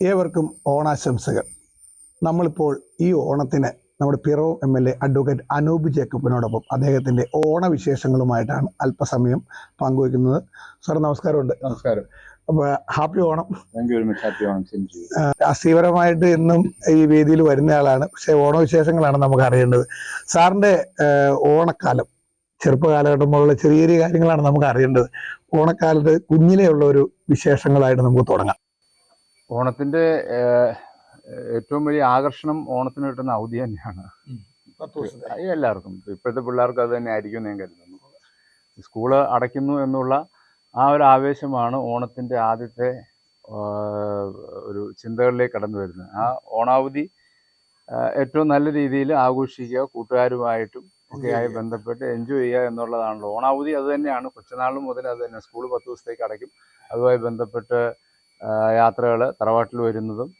ഏവർക്കും ഓണാശംസകൾ. നമ്മളിപ്പോൾ ഈ ഓണത്തിന് നമ്മുടെ Piravom M L A advocate Anoop ജേക്കബിനോടൊപ്പം അദ്ദേഹത്തിന്റെ ഓണവിശേഷങ്ങളുമായിട്ടാണ് അല്പസമയം പങ്കുവയ്ക്കുന്നത്. സാർ നമസ്കാരമുണ്ട്. നമസ്കാരം. അപ്പോൾ ഹാപ്പി ഓണം. ഹാപ്പി ഓണം രാഷ്ട്രീയപരമായിട്ട് എന്നും ഈ വേദിയിൽ വരുന്ന ആളാണ്. പക്ഷേ ഓണവിശേഷങ്ങളാണ് നമുക്ക് അറിയേണ്ടത്. സാറിന്റെ ഓണക്കാലം ചെറുപ്പകാലഘട്ടം പോലുള്ള മുതലുള്ള ചെറിയ ചെറിയ കാര്യങ്ങളാണ് നമുക്ക് അറിയേണ്ടത്. ഓണക്കാലത്ത് കുഞ്ഞിലെയുള്ള ഒരു വിശേഷങ്ങളായിട്ട് നമുക്ക് തുടങ്ങാം. ഓണത്തിന്റെ ഏറ്റവും വലിയ ആകർഷണം ഓണത്തിന് കിട്ടുന്ന അവധി തന്നെയാണ്. എല്ലാവർക്കും. ഇപ്പോഴത്തെ പിള്ളേർക്ക് അത് തന്നെ ആയിരിക്കും ഞാൻ കരുതുന്നു. സ്കൂൾ അടയ്ക്കുന്നു എന്നുള്ള ആ ഒരു ആവേശമാണ് ഓണത്തിന്റെ ആദ്യത്തെ ഒരു ചിന്തകളിലേക്ക് കടന്നു വരുന്നത്. ആ ഓണാവധി ഏറ്റവും നല്ല രീതിയിൽ ആഘോഷിക്കുക കൂട്ടുകാരുമായിട്ടും ആയി ബന്ധപ്പെട്ട് എൻജോയ് ചെയ്യുക എന്നുള്ളതാണല്ലോ. ഓണാവധി അത് തന്നെയാണ്. കൊച്ചുനാൾ മുതൽ അത് തന്നെ. സ്കൂൾ പത്ത് ദിവസത്തേക്ക് അടയ്ക്കും. അതുമായി ബന്ധപ്പെട്ട് യാത്രകൾ തറവാട്ടിൽ വരുന്നതും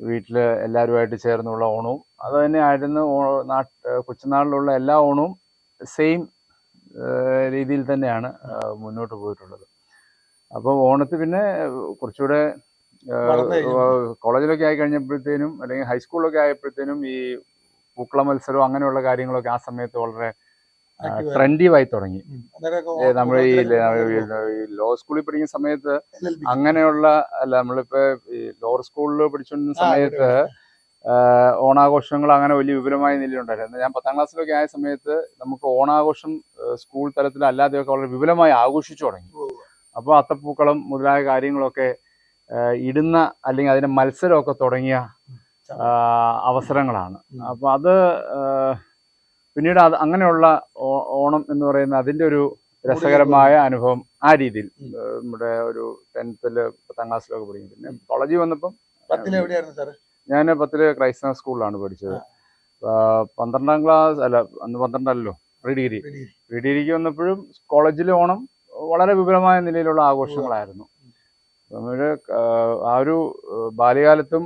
വീട്ടിൽ എല്ലാവരുമായിട്ട് ചേർന്നുള്ള ഓണവും അത് തന്നെയായിരുന്നു ഓ- നാട്ട് കൊച്ചുനാളിലുള്ള എല്ലാ ഓണവും സെയിം രീതിയിൽ തന്നെയാണ് മുന്നോട്ട് പോയിട്ടുള്ളത്. അപ്പോൾ ഓണത്തിൽ പിന്നെ കുറച്ചുകൂടെ കോളേജിലൊക്കെ ആയി കഴിഞ്ഞപ്പോഴത്തേനും അല്ലെങ്കിൽ ഹൈസ്കൂളിലൊക്കെ ആയപ്പോഴത്തേനും ഈ പൂക്കള മത്സരവും അങ്ങനെയുള്ള കാര്യങ്ങളൊക്കെ ആ സമയത്ത് വളരെ ട്രെൻഡിയായി തുടങ്ങി. നമ്മൾ ഈ ലോ സ്കൂളിൽ പഠിക്കുന്ന സമയത്ത് അങ്ങനെയുള്ള അല്ല നമ്മളിപ്പോ ഈ ലോവർ സ്കൂളിൽ പഠിച്ചുകൊണ്ടിരുന്ന സമയത്ത് ഓണാഘോഷങ്ങൾ അങ്ങനെ വലിയ വിപുലമായ നിലയിലുണ്ടായിരുന്നു ഞാൻ പത്താം ക്ലാസ്സിലൊക്കെ ആയ സമയത്ത് നമുക്ക് ഓണാഘോഷം സ്കൂൾ തലത്തിൽ അല്ലാതെയൊക്കെ വളരെ വിപുലമായി ആഘോഷിച്ചു തുടങ്ങി. അപ്പോൾ അത്തപ്പൂക്കളം മുതലായ കാര്യങ്ങളൊക്കെ ഇടുന്ന അല്ലെങ്കിൽ അതിന്റെ മത്സരമൊക്കെ തുടങ്ങിയ അവസരങ്ങളാണ്. അപ്പോൾ അത് പിന്നീട് അത് അങ്ങനെയുള്ള ഓണം എന്ന് പറയുന്ന അതിന്റെ ഒരു രസകരമായ അനുഭവം ആ രീതിയിൽ നമ്മുടെ ഒരു ടെൻത്തിൽ പത്താം ക്ലാസ്സിലൊക്കെ പഠിക്കും. പിന്നെ കോളേജിൽ വന്നപ്പം ഞാൻ പത്തിൽ ക്രൈസ്തവ സ്കൂളിലാണ് പഠിച്ചത്. പന്ത്രണ്ടാം ക്ലാസ് അല്ല അന്ന് പന്ത്രണ്ടല്ലോ പ്രീ ഡിഗ്രി. പ്രീ ഡിഗ്രിക്ക് വന്നപ്പോഴും കോളേജിലെ ഓണം വളരെ വിപുലമായ നിലയിലുള്ള ആഘോഷങ്ങളായിരുന്നു. നമ്മുടെ ആ ഒരു ബാല്യകാലത്തും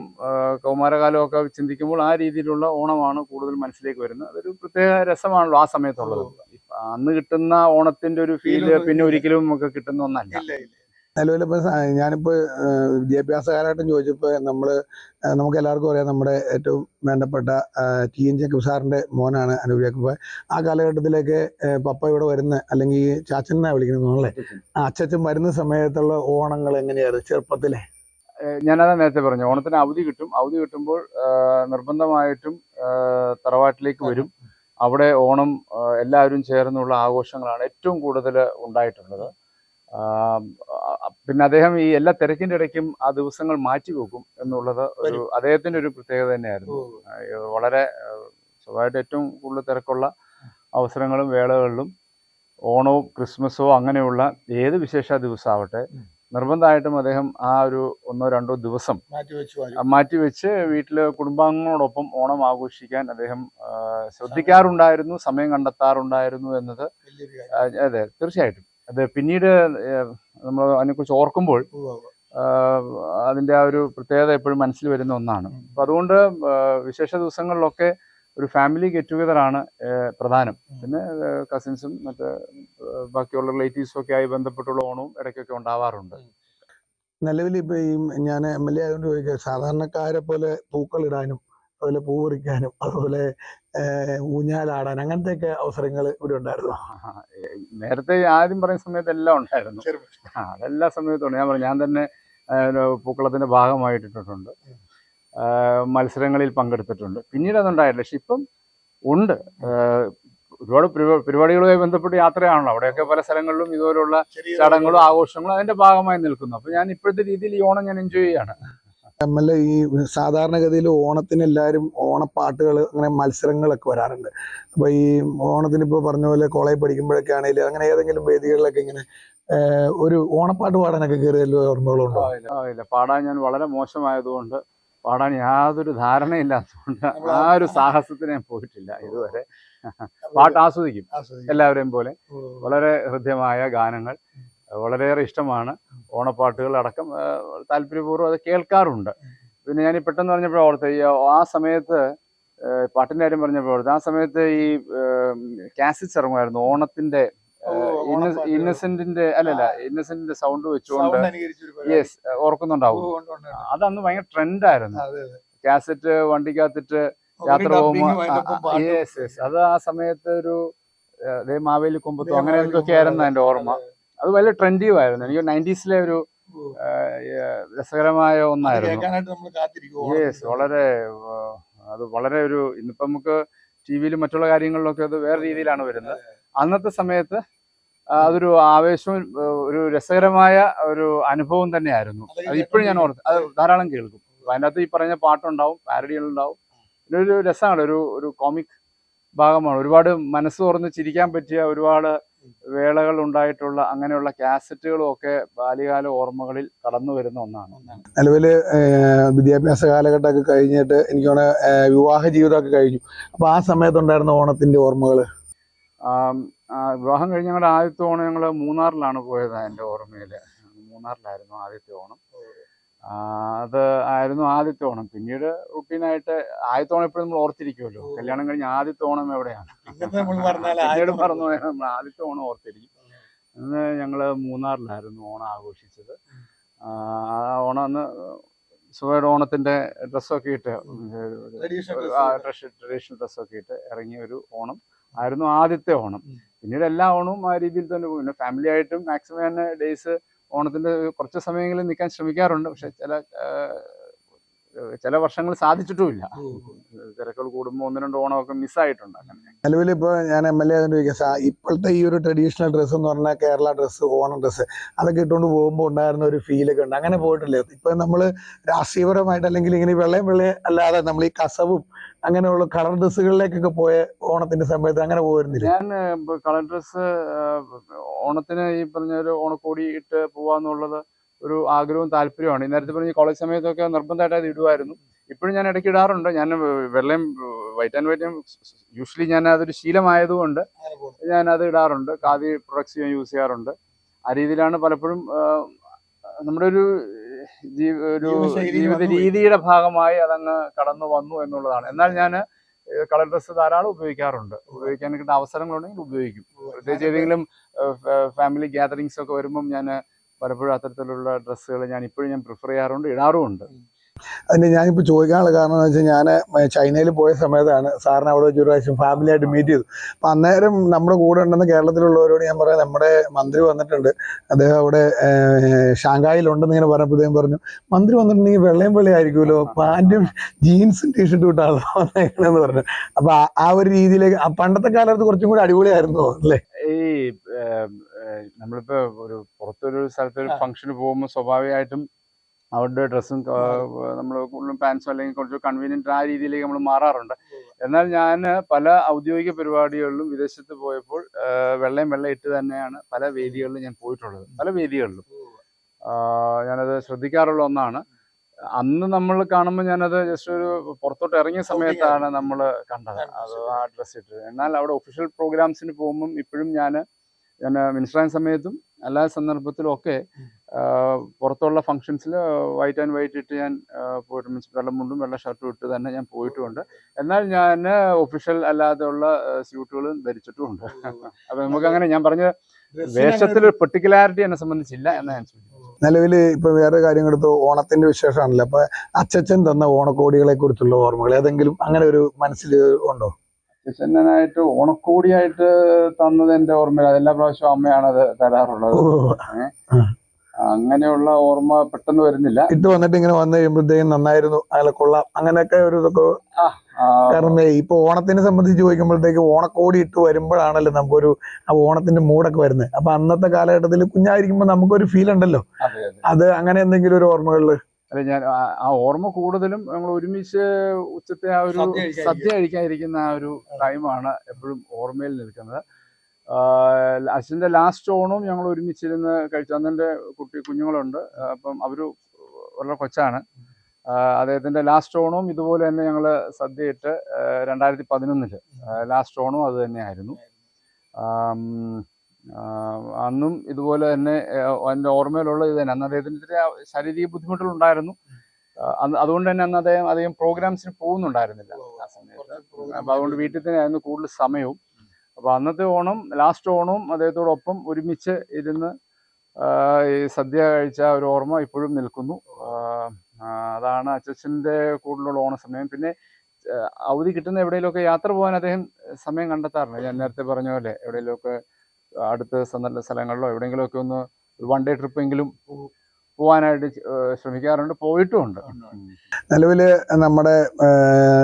കൗമാരകാലവും ഒക്കെ ചിന്തിക്കുമ്പോൾ ആ രീതിയിലുള്ള ഓണമാണ് കൂടുതൽ മനസ്സിലേക്ക് വരുന്നത്. അതൊരു പ്രത്യേക രസമാണല്ലോ ആ സമയത്തുള്ളത്. അന്ന് കിട്ടുന്ന ഓണത്തിന്റെ ഒരു ഫീൽ പിന്നെ ഒരിക്കലും നമുക്ക് കിട്ടുന്ന ഒന്നല്ല. നിലവിലിപ്പോൾ ഞാനിപ്പോൾ വിദ്യാഭ്യാസ കാലഘട്ടം ചോദിച്ചപ്പോൾ നമ്മൾ നമുക്ക് എല്ലാവർക്കും അറിയാം നമ്മുടെ ഏറ്റവും വേണ്ടപ്പെട്ട ടി എൻ ജേക്കബ് സാറിന്റെ മോനാണ് അനൂപ് ജേക്കബ്. ആ കാലഘട്ടത്തിലേക്ക് പപ്പ ഇവിടെ വരുന്ന അല്ലെങ്കിൽ ചാച്ചൻ എന്നാണ് വിളിക്കുന്നത് ആ അച്ചച്ചൻ വരുന്ന സമയത്തുള്ള ഓണങ്ങൾ എങ്ങനെയായിരുന്നു ചെറുപ്പത്തിലെ? ഞാനതാ നേരത്തെ പറഞ്ഞു ഓണത്തിന് അവധി കിട്ടും. അവധി കിട്ടുമ്പോൾ നിർബന്ധമായിട്ടും തറവാട്ടിലേക്ക് വരും. അവിടെ ഓണം എല്ലാവരും ചേർന്നുള്ള ആഘോഷങ്ങളാണ് ഏറ്റവും കൂടുതൽ ഉണ്ടായിട്ടുള്ളത്. പിന്നെ അദ്ദേഹം ഈ എല്ലാ തിരക്കിന്റെ ഇടയ്ക്കും ആ ദിവസങ്ങൾ മാറ്റി വെക്കും എന്നുള്ളത് ഒരു അദ്ദേഹത്തിന്റെ ഒരു പ്രത്യേകത തന്നെയായിരുന്നു. വളരെ സ്വഭാവമായിട്ട് ഏറ്റവും കൂടുതൽ തിരക്കുള്ള അവസരങ്ങളും വേളകളിലും ഓണവും ക്രിസ്മസോ അങ്ങനെയുള്ള ഏത് വിശേഷ ദിവസമാവട്ടെ നിർബന്ധമായിട്ടും അദ്ദേഹം ആ ഒരു ഒന്നോ രണ്ടോ ദിവസം മാറ്റി വെച്ച് വീട്ടിൽ കുടുംബാംഗങ്ങളോടൊപ്പം ഓണം ആഘോഷിക്കാൻ അദ്ദേഹം ശ്രദ്ധിക്കാറുണ്ടായിരുന്നു സമയം കണ്ടെത്താറുണ്ടായിരുന്നു എന്നത് അതെ തീർച്ചയായിട്ടും. അത് പിന്നീട് നമ്മൾ അതിനെക്കുറിച്ച് ഓർക്കുമ്പോൾ അതിന്റെ അതിന്റെ ആ ഒരു പ്രത്യേകത എപ്പോഴും മനസ്സിൽ വരുന്ന ഒന്നാണ്. അപ്പൊ അതുകൊണ്ട് വിശേഷ ദിവസങ്ങളിലൊക്കെ ഒരു ഫാമിലി ഗെറ്റ് ടുഗദർ ആണ് ആ, പ്രധാനം. പിന്നെ കസിൻസും മറ്റ് ബാക്കിയുള്ള റിലേറ്റീവ്സും ഒക്കെ ആയി ബന്ധപ്പെട്ടുള്ള ഓണവും ഇടയ്ക്കൊക്കെ ഉണ്ടാവാറുണ്ട്. നിലവിൽ ഇപ്പം ഈ ഞാൻ എം എൽ എ ആയതുകൊണ്ട് ചോദിക്കുക സാധാരണക്കാരെ പോലെ പൂക്കളിടാനും അതുപോലെ പൂ പറിക്കാനും അതുപോലെ ഊഞ്ഞാലാടാൻ അങ്ങനത്തെയൊക്കെ അവസരങ്ങൾ ഇവിടെ ഉണ്ടായിരുന്നു. നേരത്തെ ആദ്യം പറയുന്ന സമയത്ത് എല്ലാം ഉണ്ടായിരുന്നു. അതെല്ലാ സമയത്തും. ഞാൻ പറഞ്ഞു ഞാൻ തന്നെ പൂക്കളത്തിന്റെ ഭാഗമായിട്ടിട്ടുണ്ട് മത്സരങ്ങളിൽ പങ്കെടുത്തിട്ടുണ്ട്. പിന്നീട് അതുണ്ടായിരുന്നു പക്ഷെ ഇപ്പം ഉണ്ട്. ഒരുപാട് പരിപാടികളുമായി ബന്ധപ്പെട്ട് യാത്രയാണല്ലോ. അവിടെയൊക്കെ പല സ്ഥലങ്ങളിലും ഇതുപോലുള്ള ചടങ്ങുകളും ആഘോഷങ്ങളും അതിന്റെ ഭാഗമായി നിൽക്കുന്നു. അപ്പൊ ഞാൻ ഇപ്പോഴത്തെ രീതിയിൽ ഈ ഓണം ഞാൻ എൻജോയ് ചെയ്യാണ്. എം എൽ എ ഈ സാധാരണഗതിയിൽ ഓണത്തിന് എല്ലാവരും ഓണപ്പാട്ടുകൾ അങ്ങനെ മത്സരങ്ങളൊക്കെ വരാറുണ്ട്. അപ്പോൾ ഈ ഓണത്തിന് ഇപ്പോൾ പറഞ്ഞ പോലെ കോളേജ് പഠിക്കുമ്പോഴൊക്കെ ആണെങ്കിലും അങ്ങനെ ഏതെങ്കിലും വേദികളിലൊക്കെ ഇങ്ങനെ ഒരു ഓണപ്പാട്ട് പാടാനൊക്കെ കയറിയല്ലോ ഓർമ്മകളുണ്ടോ? ഇല്ല. പാടാൻ ഞാൻ വളരെ മോശമായതുകൊണ്ട് പാടാൻ യാതൊരു ധാരണയില്ലാത്തതുകൊണ്ട് ആ ഒരു സാഹസത്തിന് ഞാൻ പോയിട്ടില്ല ഇതുവരെ. പാട്ട് ആസ്വദിക്കും എല്ലാവരെയും പോലെ. വളരെ ഹൃദ്യമായ ഗാനങ്ങൾ. വളരെയേറെ ഇഷ്ടമാണ്. ഓണപ്പാട്ടുകൾ അടക്കം ആ, താല്പര്യപൂർവം അത് കേൾക്കാറുണ്ട്. പിന്നെ ഞാൻ പെട്ടെന്ന് പറഞ്ഞപ്പോൾ ഓർത്ത് ഈ ആ സമയത്ത് പാട്ടിന്റെ കാര്യം പറഞ്ഞപ്പോൾ ഓർത്ത് ആ സമയത്ത് ഈ കാസറ്റ്സ് ഇറങ്ങുമായിരുന്നു ഓണത്തിന്റെ ഇന്നസെന്റിന്റെ അല്ലല്ല ഇന്നസെന്റിന്റെ സൗണ്ട് വെച്ചുകൊണ്ട് യെസ് ഓർക്കുന്നുണ്ടാവും. അതന്ന് ഭയങ്കര ട്രെൻഡായിരുന്നു. കാസറ്റ് വണ്ടിക്കകത്തിട്ട് യാത്ര പോകുമ്പോൾ യെസ് യെസ് അത് ആ സമയത്ത് ഒരു മാവേലി കൊമ്പത്തോ അങ്ങനെ എന്തൊക്കെയായിരുന്നു എന്റെ ഓർമ്മ. അത് വലിയ ട്രെൻഡീവ് ആയിരുന്നു. എനിക്ക് നയന്റീസിലെ ഒരു രസകരമായ ഒന്നായിരുന്നു. യെസ് വളരെ അത് വളരെ ഒരു ഇന്നിപ്പോ നമുക്ക് ടി വിയിലും മറ്റുള്ള കാര്യങ്ങളിലൊക്കെ അത് വേറെ രീതിയിലാണ് വരുന്നത്. അന്നത്തെ സമയത്ത് അതൊരു ആവേശവും ഒരു രസകരമായ ഒരു അനുഭവം തന്നെയായിരുന്നു. അത് ഇപ്പോഴും ഞാൻ ഓർത്ത് അത് ധാരാളം കേൾക്കും. അതിനകത്ത് ഈ പറഞ്ഞ പാട്ടുണ്ടാവും പാരഡികളുണ്ടാവും പിന്നെ ഒരു രസമാണ് ഒരു ഒരു കോമിക് ഭാഗമാണ്. ഒരുപാട് മനസ്സ് തുറന്ന് ചിരിക്കാൻ പറ്റിയ ഒരുപാട് വേളകൾ ഉണ്ടായിട്ടുള്ള അങ്ങനെയുള്ള കാസറ്റുകളും ഒക്കെ ബാല്യകാല ഓർമ്മകളിൽ കടന്നു വരുന്ന ഒന്നാണ്. നിലവിൽ വിദ്യാഭ്യാസ കാലഘട്ടമൊക്കെ കഴിഞ്ഞിട്ട് എനിക്ക് വിവാഹ ജീവിതമൊക്കെ കഴിഞ്ഞു. അപ്പൊ ആ സമയത്തുണ്ടായിരുന്ന ഓണത്തിന്റെ ഓർമ്മകൾ വിവാഹം കഴിഞ്ഞ ഞങ്ങളുടെ ആദ്യത്തെ ഓണം ഞങ്ങൾ മൂന്നാറിലാണ് പോയത് എന്റെ ഓർമ്മയിൽ മൂന്നാറിലായിരുന്നു ആദ്യത്തെ ഓണം. അത് ആയിരുന്നു ആദ്യത്തെ ഓണം. പിന്നീട് റുട്ടീനായിട്ട് ആദ്യത്തെ ഓണം എപ്പോഴും നമ്മൾ ഓർത്തിരിക്കുമല്ലോ കല്യാണം കഴിഞ്ഞ ആദ്യത്തെ ഓണം എവിടെയാണ്? പിന്നീട് പറഞ്ഞു നമ്മൾ ആദ്യത്തെ ഓണം ഓർത്തിരിക്കും. അന്ന് ഞങ്ങൾ മൂന്നാറിലായിരുന്നു ഓണം ആഘോഷിച്ചത്. ആ ആ ഓണം അന്ന് സുഖയുടെ ഓണത്തിന്റെ ഡ്രസ്സൊക്കെ ഇട്ട് ട്രഡീഷണൽ ഡ്രസ്സൊക്കെ ഇട്ട് ഇറങ്ങിയ ഒരു ഓണം. ആയിരുന്നു ആദ്യത്തെ ഓണം. പിന്നീട് എല്ലാ ഓണവും ആ രീതിയിൽ തന്നെ പോകും പിന്നെ ഫാമിലി ആയിട്ടും മാക്സിമം തന്നെ ഡേയ്സ് ഓണത്തിന്റെ കുറച്ച് സമയങ്ങളിൽ നിൽക്കാൻ ശ്രമിക്കാറുണ്ട്. പക്ഷെ ചില ചില വർഷങ്ങൾ സാധിച്ചിട്ടുമില്ല. തിരക്കുകൾ കൂടുമ്പോൾ ഒന്ന് രണ്ട് ഓണമൊക്കെ മിസ്സായിട്ടുണ്ട് അങ്ങനെ നിലവിൽ ഇപ്പോൾ ഞാൻ എം എൽ എ ആയതുകൊണ്ട് ചോദിക്കാം. ഇപ്പോഴത്തെ ഈ ഒരു ട്രഡീഷണൽ ഡ്രസ്സ് എന്ന് പറഞ്ഞാൽ കേരള ഡ്രസ്സ് ഓണം ഡ്രസ്സ് അതൊക്കെ ഇട്ടുകൊണ്ട് പോകുമ്പോൾ ഉണ്ടായിരുന്ന ഒരു ഫീലൊക്കെ ഉണ്ട്. അങ്ങനെ പോയിട്ടില്ല? ഇപ്പൊ നമ്മൾ രാഷ്ട്രീയപരമായിട്ട് അല്ലെങ്കിൽ ഇങ്ങനെ വെള്ളയും വെള്ളയും അല്ലാതെ നമ്മൾ ഈ കസവും അങ്ങനെയുള്ള കളർ ഡ്രസ്സുകളിലേക്കൊക്കെ പോയ ഓണത്തിന്റെ സമയത്ത് അങ്ങനെ പോയിരുന്നില്ല? ഞാൻ കളർ ഡ്രസ്സ് ഓണത്തിന് ഈ പറഞ്ഞ ഒരു ഓണക്കോടി ഇട്ട് പോവാന്നുള്ളത് ഒരു ആഗ്രഹവും താല്പര്യമാണ് നേരത്തെ പറഞ്ഞ കോളേജ് സമയത്തൊക്കെ നിർബന്ധമായിട്ട് അത് ഇടുമായിരുന്നു ഇപ്പോഴും ഞാൻ ഇടയ്ക്ക് ഇടാറുണ്ട്. ഞാൻ വെള്ളയും വൈറ്റ് ആൻഡ് വൈറ്റും യൂഷ്വലി ഞാൻ അതൊരു ശീലമായതുകൊണ്ട് ഞാൻ അത് ഇടാറുണ്ട്. ഖാദി പ്രൊഡക്ട്സ് ഞാൻ യൂസ് ചെയ്യാറുണ്ട്. ആ രീതിയിലാണ് പലപ്പോഴും നമ്മുടെ ഒരു ഒരു ജീവിത രീതിയുടെ ഭാഗമായി അതങ്ങ് കടന്നു വന്നു എന്നുള്ളതാണ്. എന്നാൽ ഞാൻ കളർ ഡ്രസ്സ് ധാരാളം ഉപയോഗിക്കാറുണ്ട്. ഉപയോഗിക്കാൻ കിട്ടുന്ന അവസരങ്ങളുണ്ടെങ്കിൽ ഉപയോഗിക്കും. പ്രത്യേകിച്ച് ഏതെങ്കിലും ഫാമിലി ഗ്യാതറിങ്സ് ഒക്കെ വരുമ്പം ഞാൻ പലപ്പോഴും അത്തരത്തിലുള്ള ഡ്രസ്സുകൾ ഞാൻ ഇപ്പോഴും ഞാൻ പ്രിഫർ ചെയ്യാറുണ്ട് ഇടാറുമുണ്ട്. അതിന് ഞാനിപ്പോൾ ചോദിക്കാനുള്ള കാരണം എന്ന് വെച്ചാൽ ഞാൻ ചൈനയിൽ പോയ സമയത്താണ് സാറിനെ അവിടെ വെച്ച് ഒരു പ്രാവശ്യം ഫാമിലിയായിട്ട് മീറ്റ് ചെയ്തു. അപ്പം അന്നേരം നമ്മുടെ കൂടെ ഉണ്ടെന്ന് കേരളത്തിലുള്ളവരോട് ഞാൻ പറയാം നമ്മുടെ മന്ത്രി വന്നിട്ടുണ്ട്. അദ്ദേഹം അവിടെ ഷാങ്കായിലുണ്ടെന്ന് ഇങ്ങനെ ഇങ്ങനെ പറഞ്ഞപ്പോഴത്തേക്കും പറഞ്ഞു മന്ത്രി വന്നിട്ടുണ്ടെങ്കിൽ വെള്ളയും വെള്ളയും ആയിരിക്കുമല്ലോ പാന്റും ജീൻസും ടീഷർട്ടും ഇട്ടാണല്ലോ വന്നേക്കണെന്ന് പറഞ്ഞു. അപ്പം ആ- ഒരു രീതിയിലേക്ക് പണ്ടത്തെ കാലത്ത് കുറച്ചും കൂടി അടിപൊളിയായിരുന്നു അല്ലേ? ഈ നമ്മളിപ്പോ ഒരു പുറത്തൊരു സ്ഥലത്ത് ഒരു ഫംഗ്ഷന് പോകുമ്പോൾ സ്വാഭാവികമായിട്ടും അവരുടെ ഡ്രസ്സും നമ്മൾ കൂടുതലും പാൻസും അല്ലെങ്കിൽ കുറച്ച് കൺവീനിയന്റ് ആ രീതിയിലേക്ക് നമ്മൾ മാറാറുണ്ട്. എന്നാൽ ഞാൻ പല ഔദ്യോഗിക പരിപാടികളിലും വിദേശത്ത് പോയപ്പോൾ വെള്ളയും വെള്ളം ഇട്ട് തന്നെയാണ് പല വേദികളിലും ഞാൻ പോയിട്ടുള്ളത്. പല വേദികളിലും. ഞാനത് ശ്രദ്ധിക്കാറുള്ള ഒന്നാണ്. അന്ന് നമ്മൾ കാണുമ്പോൾ ഞാനത് ജസ്റ്റ് ഒരു പുറത്തോട്ട് ഇറങ്ങിയ സമയത്താണ് നമ്മൾ കണ്ടത്. അത് ആ ഡ്രസ്സ് ഇട്ടത്. എന്നാൽ അവിടെ ഒഫീഷ്യൽ പ്രോഗ്രാംസിന് പോകുമ്പം ഇപ്പോഴും ഞാൻ ഞാൻ മിനിസ്റ്ററായ സമയത്തും എല്ലാ സന്ദർഭത്തിലും ഒക്കെ പുറത്തുള്ള ഫംഗ്ഷൻസിൽ വൈറ്റ് ആൻഡ് വൈറ്റ് ഇട്ട് ഞാൻ പോയിട്ട് മീൻസ് വെള്ള മുണ്ടും വെള്ള ഷർട്ടും ഇട്ട് തന്നെ ഞാൻ പോയിട്ടുമുണ്ട്. എന്നാൽ ഞാൻ ഒഫീഷ്യൽ അല്ലാതെയുള്ള സ്യൂട്ടുകളും ധരിച്ചിട്ടുമുണ്ട്. അപ്പൊ നമുക്ക് അങ്ങനെ ഞാൻ പറഞ്ഞ വേഷത്തിൽ ഒരു പെർട്ടിക്കുലാരിറ്റി എന്നെ സംബന്ധിച്ചില്ല എന്ന് ഞാൻ നിലവിൽ ഇപ്പൊ വേറെ കാര്യങ്ങൾ എടുത്തു ഓണത്തിന്റെ വിശേഷമാണല്ലോ. അപ്പൊ അച്ഛൻ തന്ന ഓണക്കോടികളെ കുറിച്ചുള്ള ഓർമ്മകൾ ഏതെങ്കിലും അങ്ങനെ ഒരു മനസ്സിൽ ഉണ്ടോ? ചെന്നനായിട്ട് ഓണക്കോടിയായിട്ട് തന്നത് എന്റെ ഓർമ്മയിൽ എല്ലാ പ്രാവശ്യവും അമ്മയാണ് അത് തരാറുള്ളത്. അങ്ങനെയുള്ള ഓർമ്മ പെട്ടെന്ന് വരുന്നില്ല. ഇട്ട് വന്നിട്ട് ഇങ്ങനെ വന്നു കഴിയുമ്പോഴത്തേക്കും നന്നായിരുന്നു. അയാളെ കൊള്ളാം. അങ്ങനെയൊക്കെ ഒരു ഇതൊക്കെ കാരണം ഇപ്പൊ ഓണത്തിനെ സംബന്ധിച്ച് ചോദിക്കുമ്പോഴത്തേക്ക് ഓണക്കോടി ഇട്ട് വരുമ്പോഴാണല്ലോ നമുക്കൊരു ആ ഓണത്തിന്റെ മൂടൊക്കെ വരുന്നത്. അപ്പൊ അന്നത്തെ കാലഘട്ടത്തിൽ കുഞ്ഞായിരിക്കുമ്പോൾ നമുക്കൊരു ഫീൽ ഉണ്ടല്ലോ. അതെ അങ്ങനെ എന്തെങ്കിലും ഒരു ഓർമ്മകളിൽ അല്ല ഞാൻ ആ- ഓർമ്മ കൂടുതലും ഞങ്ങൾ ഒരുമിച്ച് ഉച്ചത്തെ ആ ഒരു സദ്യ കഴിക്കാതിരിക്കുന്ന ആ ഒരു ടൈമാണ് എപ്പോഴും ഓർമ്മയിൽ നിൽക്കുന്നത്. അച്ഛന്റെ ലാസ്റ്റ് ഓണവും ഞങ്ങൾ ഒരുമിച്ചിരുന്ന് കഴിച്ചു. അന്നെന്റെ കുട്ടി കുഞ്ഞുങ്ങളുണ്ട്. അപ്പം അവർ വളരെ കൊച്ചാണ്. അദ്ദേഹത്തിന്റെ ലാസ്റ്റ് ഓണവും ഇതുപോലെ തന്നെ ഞങ്ങൾ സദ്യയിട്ട് രണ്ടായിരത്തി പതിനൊന്നിൽ. ലാസ്റ്റ് ഓണവും അത് തന്നെയായിരുന്നു. അന്നും ഇതുപോലെ തന്നെ എന്റെ ഓർമ്മയിലുള്ള ഇത് തന്നെ. അന്ന് അദ്ദേഹത്തിന് ഇത്തിരി ശാരീരിക ബുദ്ധിമുട്ടുകൾ ഉണ്ടായിരുന്നു. ആ, അന്ന് അതുകൊണ്ട് തന്നെ അന്ന് അദ്ദേഹം അധികം പ്രോഗ്രാംസിന് പോകുന്നുണ്ടായിരുന്നില്ല ആ സമയത്ത്. അപ്പം അതുകൊണ്ട് വീട്ടിൽ തന്നെയായിരുന്നു കൂടുതൽ സമയവും. അപ്പോൾ അന്നത്തെ ഓണം ലാസ്റ്റ് ഓണവും അദ്ദേഹത്തോടൊപ്പം ഒരുമിച്ച് ഇരുന്ന് ഈ സദ്യ കഴിച്ച ഒരു ഓർമ്മ ഇപ്പോഴും നിൽക്കുന്നു. അതാണ് അച്ചച്ചന്റെ കൂടുതലുള്ള ഓണസമയം പിന്നെ അവധി കിട്ടുന്ന എവിടെയെങ്കിലുമൊക്കെ യാത്ര പോകാൻ അദ്ദേഹം സമയം കണ്ടെത്താറുണ്ട്? ഞാൻ നേരത്തെ പറഞ്ഞ പോലെ എവിടെയെങ്കിലുമൊക്കെ അടുത്ത നല്ല സ്ഥലങ്ങളിലോ എവിടെയെങ്കിലുമൊക്കെ ഒന്ന് വൺ ഡേ ട്രിപ്പെങ്കിലും പോകാനായിട്ട് പോവാനായിട്ട് ശ്രമിക്കാറുണ്ട് പോയിട്ടുമുണ്ട് നിലവിൽ നമ്മുടെ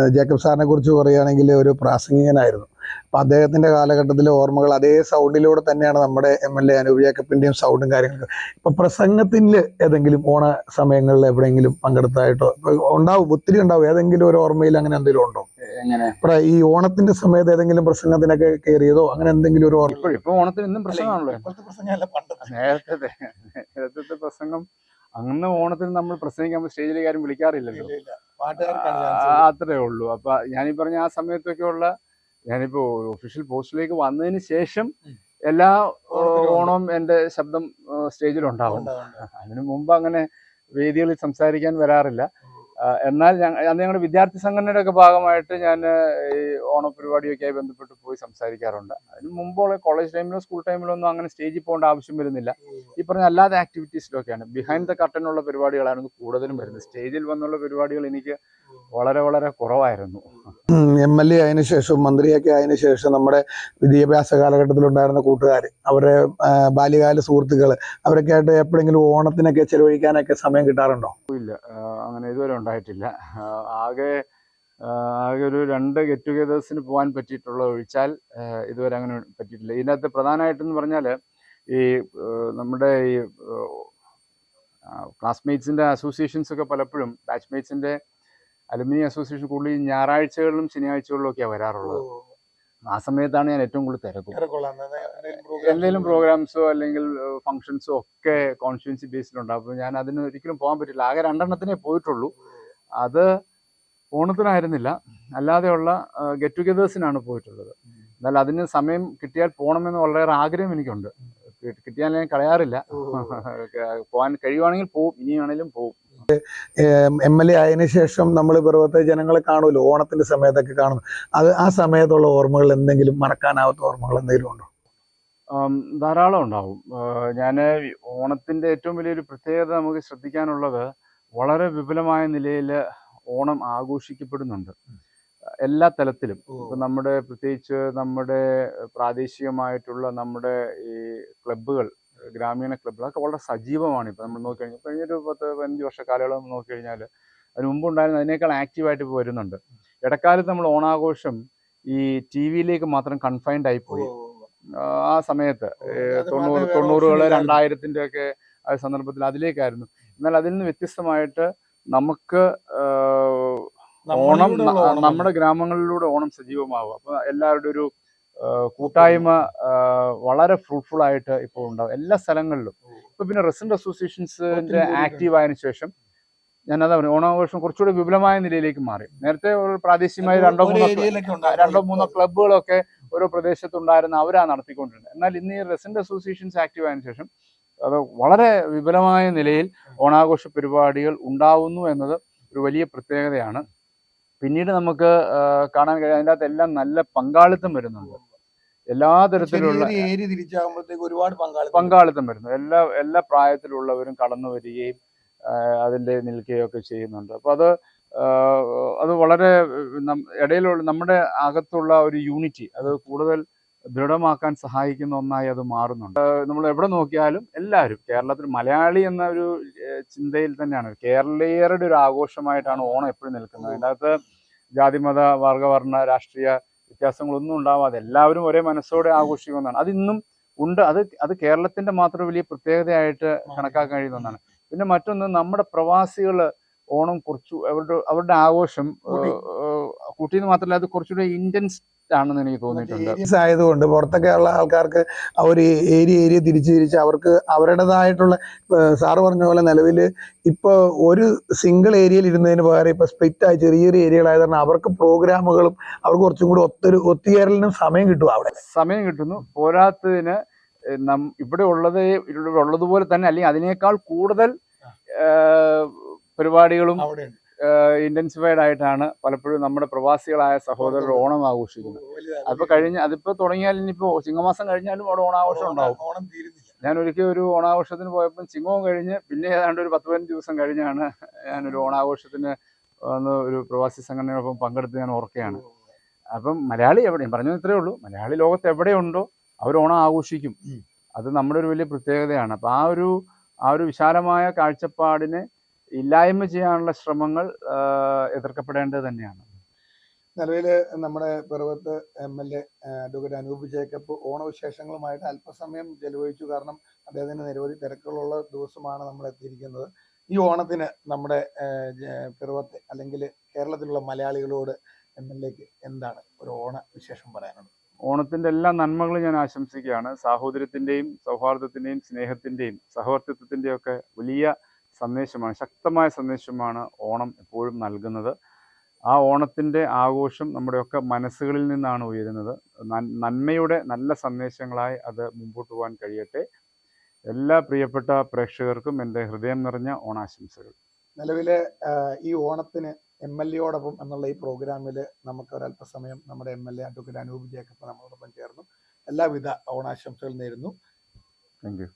ജേക്കബ് സാറിനെ കുറിച്ച് പറയുകയാണെങ്കിൽ ഒരു പ്രാസംഗികനായിരുന്നു. അപ്പം അദ്ദേഹത്തിന്റെ കാലഘട്ടത്തിലെ ഓർമ്മകൾ അതേ സൗണ്ടിലൂടെ തന്നെയാണ് നമ്മുടെ എം എൽ എ അനൂപ് ജേക്കബിന്റെയും സൗണ്ടും കാര്യങ്ങളൊക്കെ. ഇപ്പം പ്രസംഗത്തിൽ ഏതെങ്കിലും ഓണ സമയങ്ങളിൽ എവിടെയെങ്കിലും പങ്കെടുത്തായിട്ടോ? ഉണ്ടാവും ഒത്തിരി ഉണ്ടാവും. ഏതെങ്കിലും ഒരു ഓർമ്മയിൽ അങ്ങനെ എന്തെങ്കിലും ഉണ്ടോ? എങ്ങനെ? ഈ ഓണത്തിന്റെ സമയത്ത് ഏതെങ്കിലും പ്രസംഗത്തിനൊക്കെ കയറിയതോ? അങ്ങനെ എന്തെങ്കിലും ഒരു ഓർമ്മ? ഇപ്പോൾ ഓണത്തിന് ഇന്നും പ്രസംഗമാണല്ലോ ഇപ്പോഴത്തെ പ്രസംഗമല്ല പണ്ട് നേരത്തെ നേരത്തെ പ്രസംഗം അന്ന് ഓണത്തിന് നമ്മൾ പ്രസംഗിക്കാൻ സ്റ്റേജിലേക്ക് ആരും വിളിക്കാറില്ലല്ലോ അത്രേ ഉള്ളൂ. അപ്പൊ ഞാനീ പറഞ്ഞ ആ സമയത്തൊക്കെ ഉള്ള ഞാനിപ്പോ ഒഫീഷ്യൽ പോസ്റ്റിലേക്ക് വന്നതിന് ശേഷം എല്ലാ. ഓണവും എന്റെ ശബ്ദം സ്റ്റേജിലുണ്ടാവും. അതിനു മുമ്പ് അങ്ങനെ വേദികളിൽ സംസാരിക്കാൻ വരാറില്ല. എന്നാൽ ഞാൻ അന്ന് ഞങ്ങളുടെ വിദ്യാർത്ഥി സംഘടനയുടെ ഒക്കെ ഭാഗമായിട്ട് ഞാൻ ഈ ഓണ പരിപാടിയൊക്കെ ആയി ബന്ധപ്പെട്ട് പോയി സംസാരിക്കാറുണ്ട്. അതിന് മുമ്പുള്ള കോളേജ് ടൈമിലോ സ്കൂൾ ടൈമിലോ ഒന്നും അങ്ങനെ സ്റ്റേജിൽ പോകേണ്ട ആവശ്യം വരുന്നില്ല. ഈ പറഞ്ഞ അല്ലാതെ ആക്ടിവിറ്റീസിലൊക്കെയാണ്. ബിഹൈൻഡ് ദ കർട്ടനുള്ള പരിപാടികളാണ് കൂടുതലും വരുന്നത്. സ്റ്റേജിൽ വന്നുള്ള പരിപാടികൾ എനിക്ക് വളരെ വളരെ കുറവായിരുന്നു. എം എൽ എ ആയതിനു ശേഷം മന്ത്രിയൊക്കെ ആയതിനു ശേഷം നമ്മുടെ വിദ്യാഭ്യാസ കാലഘട്ടത്തിലുണ്ടായിരുന്ന കൂട്ടുകാർ അവരുടെ ബാല്യകാല സുഹൃത്തുക്കൾ അവരൊക്കെ ആയിട്ട് എപ്പോഴെങ്കിലും ഓണത്തിനൊക്കെ ചെലവഴിക്കാനൊക്കെ സമയം കിട്ടാറുണ്ടോ? ഇല്ല. അങ്ങനെ ഇതുവരെ ഉണ്ടായിട്ടില്ല. ആകെ ആകെ ഒരു രണ്ട് ഗെറ്റ് ടുഗെദേഴ്സിന് പോകാൻ പറ്റിയിട്ടുള്ള ഒഴിച്ചാൽ ഇതുവരെ അങ്ങനെ പറ്റിയിട്ടില്ല. ഇതിനകത്ത് പ്രധാനമായിട്ടെന്ന് പറഞ്ഞാൽ ഈ നമ്മുടെ ഈ ക്ലാസ്മേറ്റ്സിന്റെ അസോസിയേഷൻസ് ഒക്കെ പലപ്പോഴും ബാച്ച്മേറ്റ്സിന്റെ അലുമിനി അസോസിയേഷൻ കൂടുതൽ ഞായറാഴ്ചകളിലും ശനിയാഴ്ചകളിലും ഒക്കെയാണ് വരാറുള്ളത് ആ സമയത്താണ് ഞാൻ ഏറ്റവും കൂടുതൽ തിരക്കും. എന്തെങ്കിലും പ്രോഗ്രാംസോ അല്ലെങ്കിൽ ഫംഗ്ഷൻസോ ഒക്കെ കോൺസ്റ്റിറ്റ്യൻസി ബേസിലുണ്ടാകും അപ്പോൾ ഞാൻ അതിന് ഒരിക്കലും പോകാൻ പറ്റില്ല. ആകെ രണ്ടെണ്ണത്തിനേ പോയിട്ടുള്ളൂ. അത് ഓണത്തിനായിരുന്നില്ല. അല്ലാതെയുള്ള ഗെറ്റ് ടുഗെദേഴ്സിനാണ് പോയിട്ടുള്ളത്. എന്നാൽ അതിന് സമയം കിട്ടിയാൽ പോകണമെന്ന് വളരെയേറെ ആഗ്രഹം എനിക്കുണ്ട്. കിട്ടിയാൽ ഞാൻ കളയാറില്ല. പോകാൻ കഴിയുവാണെങ്കിൽ പോവും ഇനിയാണെങ്കിലും പോവും. എം എൽ എ ആയതിനു ശേഷം നമ്മൾ പർവത്തെ ജനങ്ങളെ കാണുമല്ലോ? ഓണത്തിന്റെ സമയത്തൊക്കെ കാണുന്നു. അത് ആ സമയത്തുള്ള ഓർമ്മകൾ എന്തെങ്കിലും മറക്കാനാവാത്ത ഓർമ്മകൾ എന്തെങ്കിലും ഉണ്ടോ? ധാരാളം ഉണ്ടാവും. ഞാൻ ഓണത്തിന്റെ ഏറ്റവും വലിയൊരു പ്രത്യേകത നമുക്ക് ശ്രദ്ധിക്കാനുള്ളത് വളരെ വിപുലമായ നിലയിൽ ഓണം ആഘോഷിക്കപ്പെടുന്നുണ്ട്. എല്ലാ തലത്തിലും. ഇപ്പം നമ്മുടെ പ്രത്യേകിച്ച് നമ്മുടെ പ്രാദേശികമായിട്ടുള്ള നമ്മുടെ ഈ ക്ലബ്ബുകൾ ഗ്രാമീണ ക്ലബ്ബുകൾ അതൊക്കെ വളരെ സജീവമാണ് ഇപ്പം നമ്മൾ നോക്കിക്കഴിഞ്ഞാൽ. കഴിഞ്ഞൊരു പത്ത് പതിനഞ്ച് വർഷ കാലയളവ് നോക്കിക്കഴിഞ്ഞാൽ അതിന് മുമ്പ് ഉണ്ടായിരുന്ന അതിനേക്കാൾ ആക്റ്റീവായിട്ട് ഇപ്പോൾ വരുന്നുണ്ട്. ഇടക്കാലത്ത് നമ്മൾ ഓണാഘോഷം ഈ ടി വിയിലേക്ക് മാത്രം കൺഫൈൻഡ് ആയിപ്പോയി ആ, സമയത്ത് തൊണ്ണൂറ് തൊണ്ണൂറുകൾ രണ്ടായിരത്തിന്റെ ഒക്കെ ആ സന്ദർഭത്തിൽ അതിലേക്കായിരുന്നു. എന്നാൽ അതിൽ നിന്ന് വ്യത്യസ്തമായിട്ട് നമുക്ക് ഓണം നമ്മുടെ ഗ്രാമങ്ങളിലൂടെ ഓണം സജീവമാവുക അപ്പൊ എല്ലാവരുടെ ഒരു കൂട്ടായ്മ വളരെ ഫ്രൂട്ട്ഫുൾ ആയിട്ട് ഇപ്പോൾ ഉണ്ടാവും എല്ലാ സ്ഥലങ്ങളിലും. ഇപ്പൊ പിന്നെ റെസിഡന്റ് അസോസിയേഷൻസിന്റെ ആക്റ്റീവ് ആയതിനു ശേഷം ഞാൻ അതാ പറഞ്ഞു ഓണാഘോഷം കുറച്ചുകൂടി വിപുലമായ നിലയിലേക്ക് മാറി. നേരത്തെ ഒരു പ്രാദേശികമായി രണ്ടോ മൂന്നോ രണ്ടോ മൂന്നോ ക്ലബ്ബുകളൊക്കെ ഓരോ പ്രദേശത്തുണ്ടായിരുന്ന അവരാ നടത്തിക്കൊണ്ടിരുന്നത്. എന്നാൽ ഇന്ന് ഈ റെസിഡന്റ് അസോസിയേഷൻസ് ആക്റ്റീവ് ആയതിനു ശേഷം അത് വളരെ വിപുലമായ നിലയിൽ ഓണാഘോഷ പരിപാടികൾ ഉണ്ടാവുന്നു എന്നത് ഒരു വലിയ പ്രത്യേകതയാണ്. പിന്നീട് നമുക്ക് കാണാൻ കഴിയും. അതിന്റെ അകത്ത് എല്ലാം നല്ല പങ്കാളിത്തം വരുന്നുണ്ട്. എല്ലാ തരത്തിലുള്ള തിരിച്ചാകുമ്പോഴത്തേക്ക് ഒരുപാട് പങ്കാളിത്തം പങ്കാളിത്തം വരുന്നു. എല്ലാ എല്ലാ പ്രായത്തിലുള്ളവരും കടന്നു വരികയും അതിന്റെ നിൽക്കുകയും ഒക്കെ ചെയ്യുന്നുണ്ട്. അപ്പോൾ അത് അത് വളരെ ഇടയിലുള്ള നമ്മുടെ അകത്തുള്ള ഒരു യൂണിറ്റി അത് കൂടുതൽ ദൃഢമാക്കാൻ സഹായിക്കുന്ന ഒന്നായി അത് മാറുന്നുണ്ട്. നമ്മൾ എവിടെ നോക്കിയാലും എല്ലാവരും കേരളത്തിൽ മലയാളി എന്ന ഒരു ചിന്തയിൽ തന്നെയാണ്. കേരളീയരുടെ ഒരു ആഘോഷമായിട്ടാണ് ഓണം എപ്പോഴും നിൽക്കുന്നത്. അതിന്റെ അകത്ത് ജാതിമത വർഗവർണ രാഷ്ട്രീയ വ്യത്യാസങ്ങളൊന്നും ഉണ്ടാവാതെ എല്ലാവരും ഒരേ മനസ്സോടെ ആഘോഷിക്കുന്നതാണ്. അതിന്നും ഉണ്ട്. അത് അത് കേരളത്തിന്റെ മാത്രം വലിയ പ്രത്യേകതയായിട്ട് കണക്കാക്കാൻ കഴിയുന്ന ഒന്നാണ്. പിന്നെ മറ്റൊന്ന് നമ്മുടെ പ്രവാസികൾ ഓണം കുറച്ചു അവരുടെ അവരുടെ ആഘോഷം കൂട്ടി. കൂട്ടിയെന്ന് മാത്രമല്ല അത് കുറച്ചുകൂടെ ഇന്റൻസ് ആണെന്ന് എനിക്ക് തോന്നിയിട്ടുണ്ട്. ആയതുകൊണ്ട് പുറത്തൊക്കെ ഉള്ള ആൾക്കാർക്ക് അവർ ഒരു ഏരിയ ഏരിയ തിരിച്ച് തിരിച്ച് അവർക്ക് അവരുടേതായിട്ടുള്ള സാറ് പറഞ്ഞ പോലെ നിലവിൽ ഇപ്പോൾ ഒരു സിംഗിൾ ഏരിയയിൽ ഇരുന്നതിന് പകരം ഇപ്പോൾ സ്പ്ലിറ്റ് ആയി ചെറിയ ചെറിയ ഏരിയകളായത് കാരണം അവർക്ക് പ്രോഗ്രാമുകളും അവർക്ക് കുറച്ചും കൂടി ഒത്തൊരു ഒത്തുചേരലിനും സമയം കിട്ടും അവിടെ. സമയം കിട്ടുന്നു. പോരാത്തതിന് നം- ഇവിടെ ഉള്ളത് ഇവിടെ ഉള്ളതുപോലെ തന്നെ അല്ലെങ്കിൽ അതിനേക്കാൾ കൂടുതൽ പരിപാടികളും ഇന്റൻസിഫൈഡ് ആയിട്ടാണ് പലപ്പോഴും നമ്മുടെ പ്രവാസികളായ സഹോദരർ ഓണം ആഘോഷിക്കുന്നത്. അതിപ്പോൾ കഴിഞ്ഞ അതിപ്പോൾ തുടങ്ങിയാൽ ഇനിയിപ്പോ ചിങ്ങമാസം കഴിഞ്ഞാലും അവിടെ ഓണാഘോഷം ഉണ്ടാവും. ഞാൻ ഒരിക്കൽ ഒരു ഓണാഘോഷത്തിന് പോയപ്പോൾ ചിങ്ങവും കഴിഞ്ഞ് പിന്നെ ഏതാണ്ട് ഒരു പത്ത് പതിനഞ്ച് ദിവസം കഴിഞ്ഞാണ് ഞാനൊരു ഓണാഘോഷത്തിന് വന്ന് ഒരു പ്രവാസി സംഘടനയോടൊപ്പം പങ്കെടുത്ത് ഞാൻ ഓർക്കുകയാണ്. അപ്പം മലയാളി എവിടെ ഞാൻ പറഞ്ഞു ഇത്രയേ ഉള്ളൂ. മലയാളി ലോകത്ത് എവിടെയുണ്ടോ അവർ ഓണം ആഘോഷിക്കും. അത് നമ്മുടെ ഒരു വലിയ പ്രത്യേകതയാണ്. അപ്പം ആ ഒരു ആ ഒരു വിശാലമായ കാഴ്ചപ്പാടിനെ ഇല്ലായ്മ ചെയ്യാനുള്ള ശ്രമങ്ങൾ എതിർക്കപ്പെടേണ്ടത് തന്നെയാണ്. നിലവിൽ നമ്മുടെ പിറവത്ത് M L A advocate Anoop Jacob ഓണവിശേഷങ്ങളുമായിട്ട് അല്പസമയം ചെലവഴിച്ചു കാരണം അദ്ദേഹത്തിന് നിരവധി തിരക്കുകളുള്ള ദിവസമാണ് നമ്മൾ എത്തിയിരിക്കുന്നത്. ഈ ഓണത്തിന് നമ്മുടെ പിറവത്തെ അല്ലെങ്കിൽ കേരളത്തിലുള്ള മലയാളികളോട് എം എൽ എക്ക് എന്താണ് ഒരു ഓണ വിശേഷം പറയാനുള്ളത്? ഓണത്തിന്റെ എല്ലാ നന്മകളും ഞാൻ ആശംസിക്കുകയാണ്. സാഹോദര്യത്തിന്റെയും സൗഹാർദ്ദത്തിന്റെയും സ്നേഹത്തിന്റെയും സഹവർത്തിത്വത്തിന്റെയും ഒക്കെ വലിയ സന്ദേശമാണ് ശക്തമായ സന്ദേശമാണ് ഓണം എപ്പോഴും നൽകുന്നത്. ആ ഓണത്തിന്റെ ആഘോഷം നമ്മുടെയൊക്കെ മനസ്സുകളിൽ നിന്നാണ് ഉയരുന്നത്. നന്മയുടെ നല്ല സന്ദേശങ്ങളായി അത് മുമ്പോട്ട് പോകാൻ കഴിയട്ടെ. എല്ലാ പ്രിയപ്പെട്ട പ്രേക്ഷകർക്കും എന്റെ ഹൃദയം നിറഞ്ഞ ഓണാശംസകൾ. നിലവിലെ ഈ ഓണത്തിന് എം എൽ എയോടൊപ്പം എന്നുള്ള ഈ പ്രോഗ്രാമിൽ നമുക്ക് ഒരല്പസമയം നമ്മുടെ M L A advocate Anoop Jacob നമ്മളോടൊപ്പം ചേർന്നു. എല്ലാവിധ ഓണാശംസകൾ നേരുന്നു. Thank you.